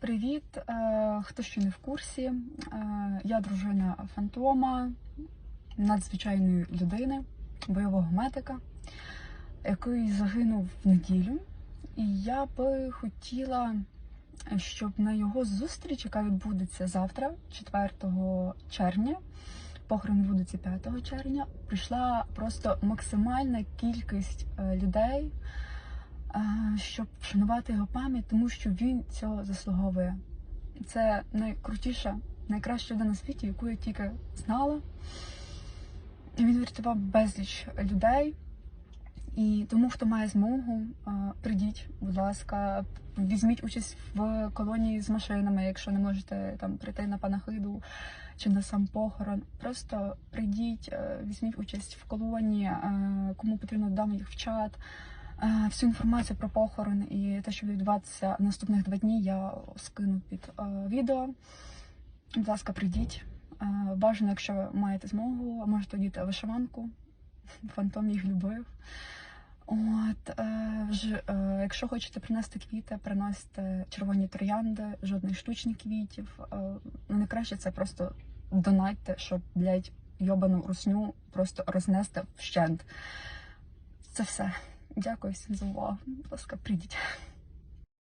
Привіт! Е, Хто ще не в курсі? е, Я дружина фантома, надзвичайної людини, бойового медика, який загинув в неділю. І я би хотіла, щоб на його зустріч, яка відбудеться завтра, 4 червня, похорон відбудеться 5 червня, прийшла просто максимальна кількість е, людей щоб вшанувати його пам'ять, тому що він цього заслуговує. Це найкрутіша, найкраща людина на світі, яку я тільки знала. Він врятував безліч людей. І тому, хто має змогу, е, прийдіть, будь ласка, візьміть участь в колонії з машинами, якщо не можете там прийти на панахиду чи на сам похорон. Просто прийдіть, е, візьміть участь в колонії, е, кому потрібно дам їх в чат. Е, Всю інформацію про похорон і те, що буде відбуватися наступних два дні, я скину під е, відео. Будь ласка, прийдіть. Е, Бажано, якщо ви маєте змогу, можете одіти вишиванку. Фантом їх любив. От, е, ж, е, якщо хочете принести квіти, приносите червоні троянди, жодних штучних квітів. Ну, найкраще це просто донатьте, щоб, блядь, йобану русню просто рознести вщент. Це все. Дякую всім за увагу. Будь ласка, прийдіть.